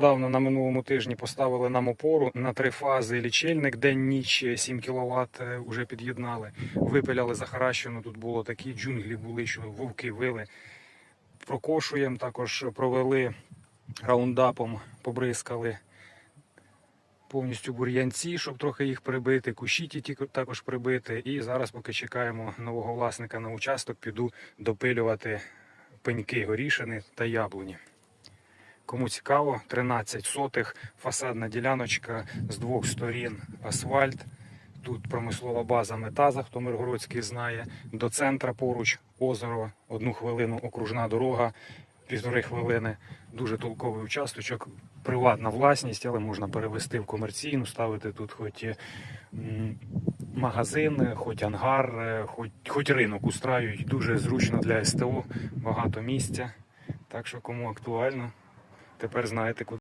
Давно на минулому тижні поставили нам опору на три фази лічильник, день-ніч 7 кВт вже під'єднали. Випиляли захаращено. Тут було такі джунглі були, що вовки вили. Прокошуємо, також провели раундапом, побризкали повністю бур'янці, щоб трохи їх прибити, кущі ті також прибити. І зараз, поки чекаємо нового власника на участок, піду допилювати пеньки горішини та яблуні. Кому цікаво, 13 сотих, фасадна діляночка з двох сторін асфальт. Тут промислова база Метаза, хто Миргородський знає. До центра поруч озеро, одну хвилину окружна дорога, півтори хвилини. Дуже толковий участочок, приватна власність, але можна перевести в комерційну, ставити тут хоч і, магазин, хоч ангар, е, хоч, хоч ринок устраюють. Дуже зручно для СТО, багато місця. Так що кому актуально, тепер знаєте, куди.